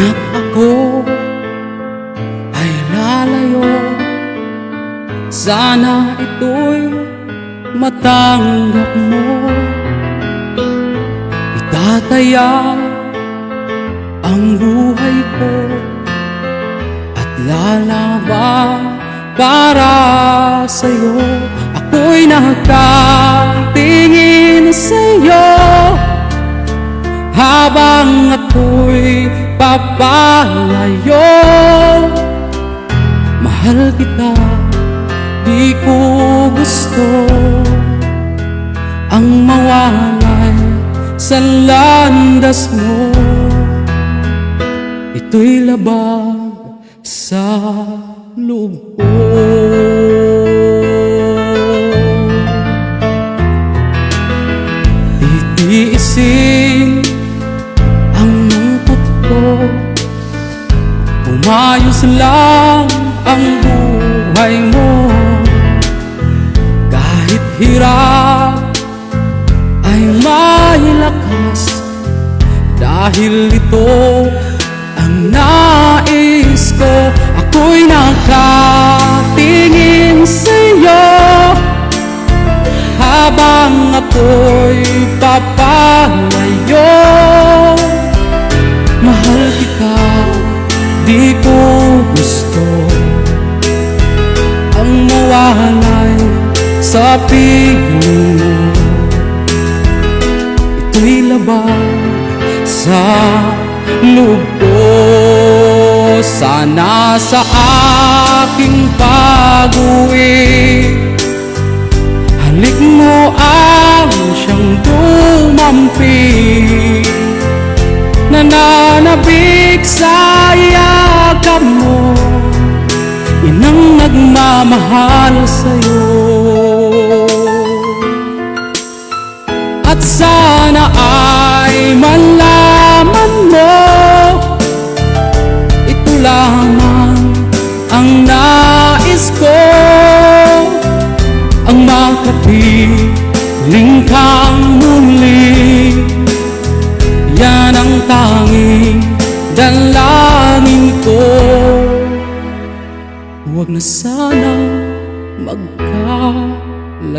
Ngunit ako ay lalayo. Sana ito'y matanggap mo. Itataya ang buhay ko At lalaban para sa'yo. Ako'y nakatingin sa'yo Habang ako'y papalayo Mahal kita, di ko gusto Ang mawalay sa landas mo. Ito'y labag sa loob ko Umayos lang ang buhay mo. Kahit hirap ay may lakas Dahil ito ang nais ko. Ako'y nakatingin sa'yo Habang ako'y di ko gusto Ang mawalay sa piling. Mo Ito'y labag sa ko. Sana sa aking pag-uwi Halik mo ang siyang dumampi Nananabik sa'yo. At sana ay malaman mo Ito lamang ang nais ko. Ang makapiling kang muli Yan ang tanging dalangin ko. Huwag na sana magkalayo.